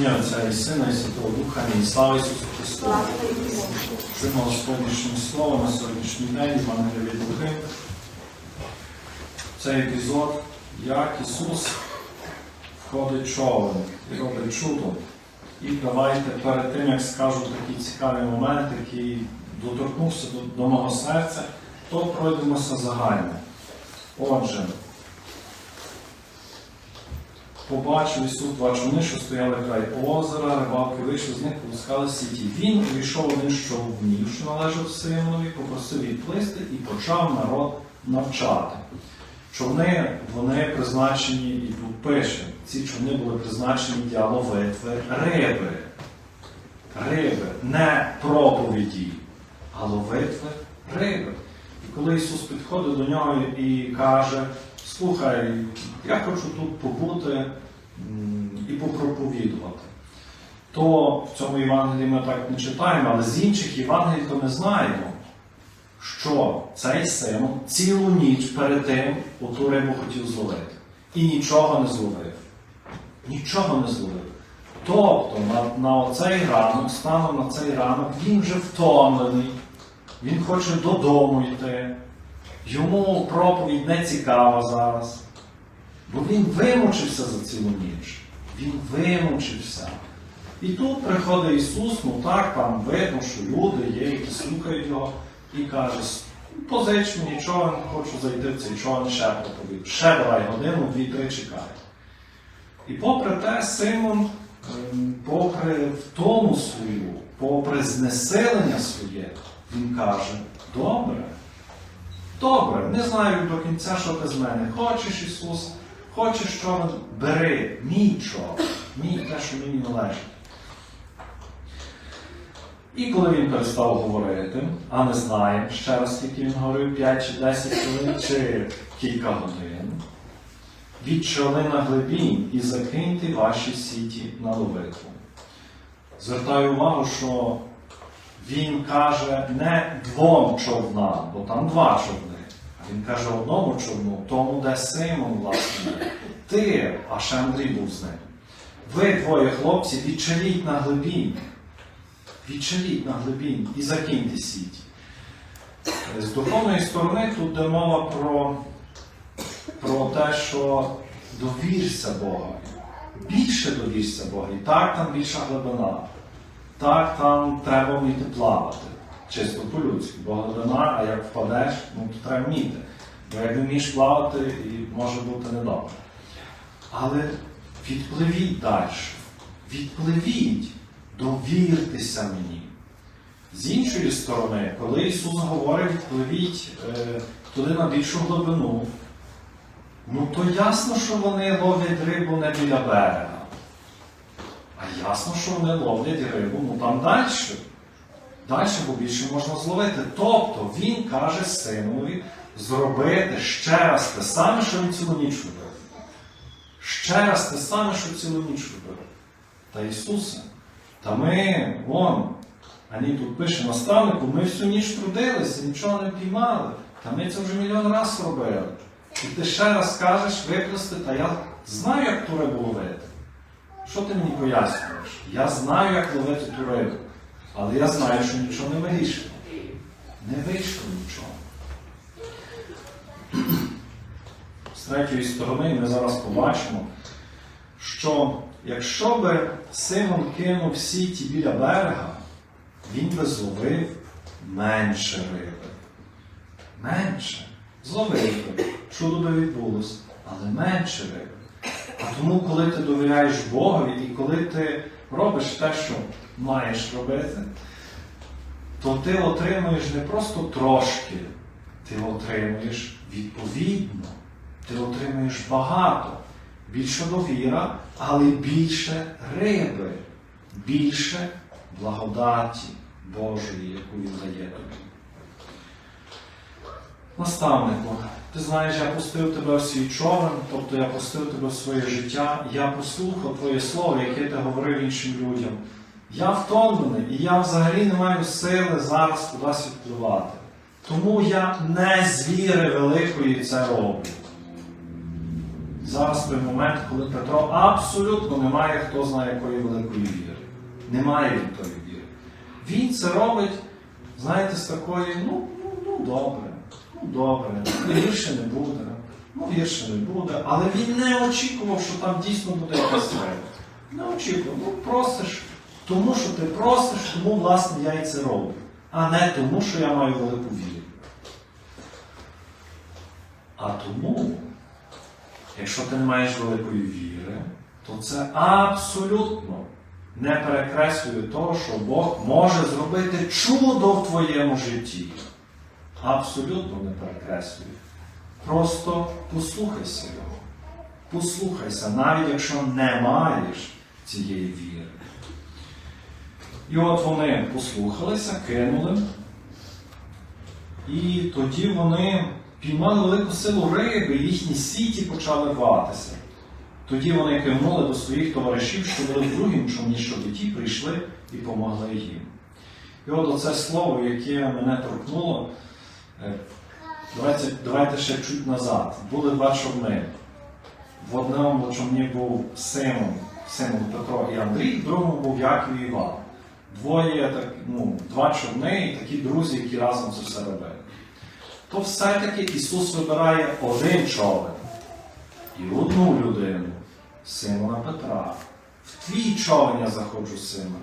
Ім'я Отця і Сина і Святого Духа, і слава Ісусу Христу. Чуємо Господнішнє Слово на сьогоднішній день, Івангелія від Луки. Цей епізод, як Ісус входить човен і робить чудо. І давайте перед тим, як скажу такий цікавий момент, який доторкнувся до, до мого серця, то пройдемося загально. Отже, побачив Ісус два човни, що стояли край озера, рибалки вийшли з них, пускали сіті. Він увійшов один з човнів, що належав Симонові, попросив відплисти і почав народ навчати. Човни вони призначені, і тут пише, ці човни були призначені для ловитви риби. Риби, не проповіді, а ловитви риби. І коли Ісус підходить до нього і каже, слухай, я хочу тут побути і попроповідувати, то в цьому Євангелії ми так не читаємо, але з інших Євангелій то ми знаємо, що цей Симон цілу ніч перед тим оту рибу хотів зловити. І нічого не зловив. Нічого не зловив. Тобто на, на оцей ранок, станом на цей ранок, він вже втомлений, він хоче додому йти. Йому проповідь не цікава зараз. Бо він вимучився за цілу ніч. Він вимучився. І тут приходить Ісус, ну так, там видно, що люди є, які слухають його, і каже, позич мені човен, хочу зайти в цей човен, ще проповідь. Ще давай годину, дві-три чекай. І попри те, Симон, ем, попри втому свою, попри знесилення своє, він каже, добре, добре, не знаю до кінця, що ти з мене. Хочеш, Ісус, хочеш човен, бери, мій човен, мій те, що мені належить. І коли він перестав говорити, а не знаємо ще раз, скільки він говорив, 5 чи 10 хвилин, чи кілька годин, відчали на глибінь і закиньте ваші сіті на ловитву. Звертаю увагу, що він каже не двом човнам, бо там два човни. Він каже одному човну, тому де Симон, власне, ти, а ще Андрій був з ним. Ви, двоє хлопці, відчаліть на глибінь. Відчаліть на глибінь і закиньте сіті. З духовної сторони тут йде мова про, про те, що довірся Бога. Більше довірся Богу. І так там більша глибина. Так там треба вміти плавати. Чисто по-людськи. Бо глибина, а як впадеш, ну то треба вміти. Бо як не вмієш плавати, і може бути недобре. Але відпливіть далі. Відпливіть, довіртеся мені. З іншої сторони, коли Ісус говорить, відпливіть е, туди на більшу глибину, ну то ясно, що вони ловлять рибу не біля берега. Ясно, що вони ловлять рибу, ну там далі. Далі, бо більше можна зловити. Тобто він каже синові зробити ще раз те саме, що він цілу ніч робив. Ще раз те саме, що цілу ніч робив. Та Ісусе, та ми, вон, Ані тут пише наставнику, ми всю ніч трудилися, нічого не піймали. Та ми це вже мільйон разів робили. І ти ще раз кажеш викласти, та я знаю, як ту рибу ловити. Що ти мені пояснюєш? Я знаю, як ловити ту рибу. Але я знаю, що нічого не вирішено. Не вийшло нічого. З третьої сторони ми зараз побачимо, що якщо би Симон кинув сіті біля берега, він би зловив менше риби. Менше. Зловив би. Чудо би відбулося, але менше риби. А тому, коли ти довіряєш Богові і коли ти робиш те, що маєш робити, то ти отримуєш не просто трошки, ти отримуєш відповідно, ти отримуєш багато. Більше довіра, але більше риби, більше благодаті Божої, яку Він дає тобі. Наставнику, ти знаєш, я пустив тебе в свій човен, тобто я пустив тебе в своє життя, я послухав Твоє слово, яке ти говорив іншим людям. Я втомлений і я взагалі не маю сили зараз кудись відпливати. Тому я не з віри великої це роблю. зараз той момент, коли Петро абсолютно не має хто знає якої великої віри. Немає він тої віри. Він це робить, знаєте, з такої, ну, ну, ну добре, ну добре, гірше не буде, ну гірше не буде. Але він не очікував, що там дійсно буде якась. Не очікував. Ну просиш, тому що ти просиш, тому власне я і це роблю. А не тому, що я маю велику віру. А тому, якщо ти не маєш великої віри, то це абсолютно не перекреслює того, що Бог може зробити чудо в твоєму житті. Абсолютно не перекреслює. Просто послухайся його. Послухайся, навіть якщо не маєш цієї віри. І от вони послухалися, кинули. І тоді вони піймали велику силу риби, і їхні сіті почали ватися. Тоді вони кивнули до своїх товаришів, що були в другім човні, щоб ті прийшли і помогли їм. І от оце слово, яке мене торкнуло, давайте, давайте ще чуть назад. Були два човни. В одному човні був Симон, Симон Петро і Андрій, в другому був Яків і Іван. Двоє, так, ну, два човни і такі друзі, які разом це все робили. То все-таки Ісус вибирає один човен і одну людину, Симона Петра. В твій човен я заходжу, Симоне.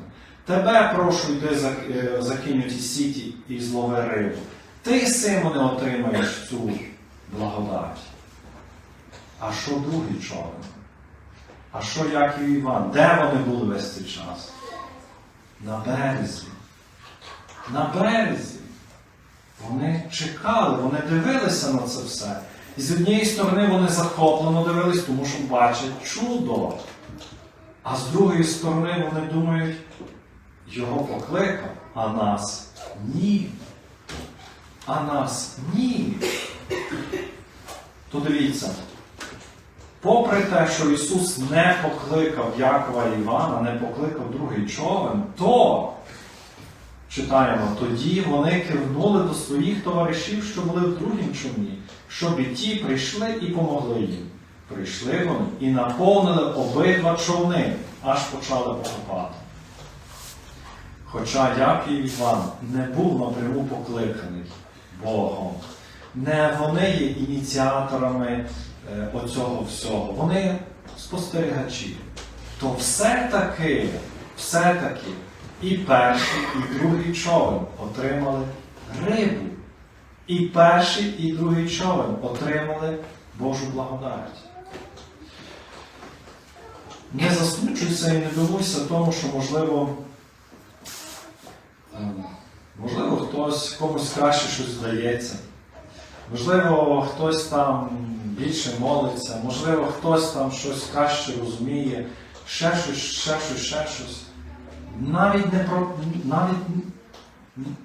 Тебе прошу, йди е, закинь у ті сіті і злови рибу. Ти, Симоне, отримаєш цю благодать. А що другий човен? А що Яків і Іван? Де вони були весь цей час? На березі. На березі. Вони чекали, вони дивилися на це все. І з однієї сторони вони захоплено дивились, тому що бачать чудо. А з другої сторони вони думають, його покликав, а нас ні. А нас ні. То дивіться, попри те, що Ісус не покликав Якова і Івана, не покликав другий човен, то читаємо, тоді вони кивнули до своїх товаришів, що були в другім човні, щоб і ті прийшли і помогли їм. Прийшли вони і наповнили обидва човни, аж почали потопати. Хоча Яків Іван не був напряму покликаний Богом, не вони є ініціаторами е, оцього всього, вони спостерігачі. То все-таки, все-таки і перший, і другий човен отримали рибу. І перший, і другий човен отримали Божу благодать. Не засмучуйся і не дивуйся тому, що можливо, ем, можливо, хтось комусь краще щось здається. Можливо, хтось там більше молиться, можливо, хтось там щось краще розуміє, ще щось, ще щось, ще щось. Навіть не про, навіть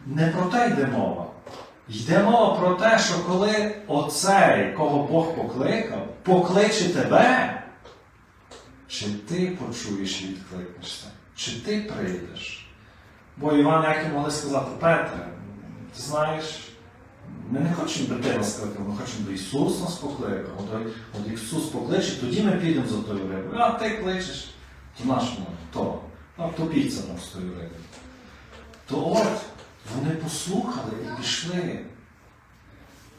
не про те йде мова. Йде мова про те, що коли оцей, кого Бог покликав, покличе тебе, чи ти почуєш і відкликнешся, чи ти прийдеш? Бо Іван як могли сказати, Петре, ти знаєш, ми не хочемо до тебе скликати, ми хочемо до Ісуса нас покликав. От, от Ісус покличе, тоді ми підемо за тою рибою. А ти кличеш, то наш ми, то. А топіться там з тою рибою. То от, вони послухали і пішли.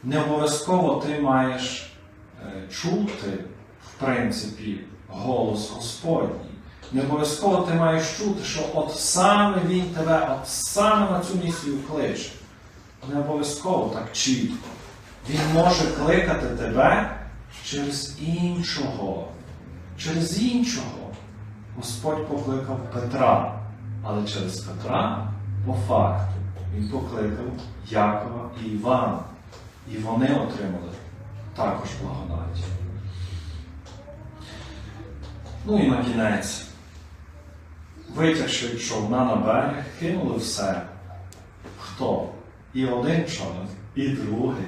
Не обов'язково ти маєш е, чути, в принципі, голос Господній. Не обов'язково ти маєш чути, що от саме Він тебе, от саме на цю місію кличе. Не обов'язково так чітко. Він може кликати тебе через іншого. Через іншого. Господь покликав Петра, але через Петра, по факту, він покликав Якова і Івана. І вони отримали також благодать. Ну і на кінець, витягши човна на берег, кинули все. Хто? І один човен, і другий,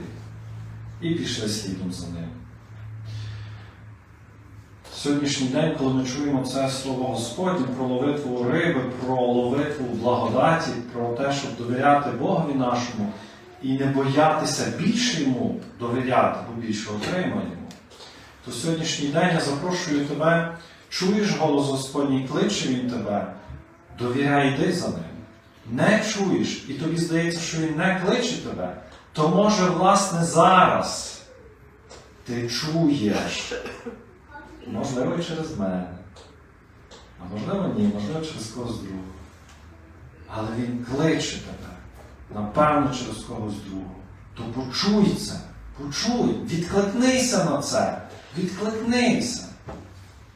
і пішли слідом за ним. Сьогоднішній день, коли ми чуємо це слово Господнє про ловитву риби, про ловитву благодаті, про те, щоб довіряти Богові нашому і не боятися більше йому довіряти, бо більше отримаємо, то сьогоднішній день я запрошую тебе, чуєш голос Господній, кличе він тебе, довіряй, йди за ним. Не чуєш, і тобі здається, що він не кличе тебе, то може, власне, зараз ти чуєш. Можливо, і через мене. А можливо, ні, можливо, через когось другого. Але він кличе тебе, напевно, через когось другого. То почуй це, почуй, відкликнися на це, відкликнися.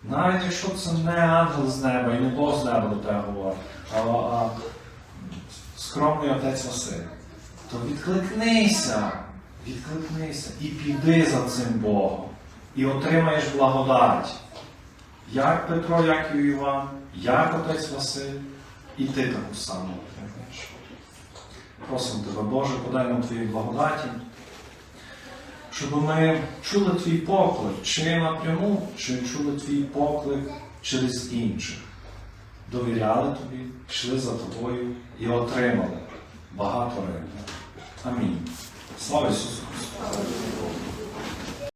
Навіть якщо це не ангел з неба і не Бог з неба до тебе говорить, а, а скромний отець Василь, то відкликнися, відкликнися і піди за цим Богом, і отримаєш благодать. Як Петро, як і Іван, як отець Василь, і ти таку саму отримаєш. Просимо тебе, Боже, подай нам твої благодаті, щоб ми чули твій поклик, чи напряму, чи чули твій поклик через інших. Довіряли тобі, йшли за тобою і отримали багато риби. Амінь. Слава Ісусу Христу!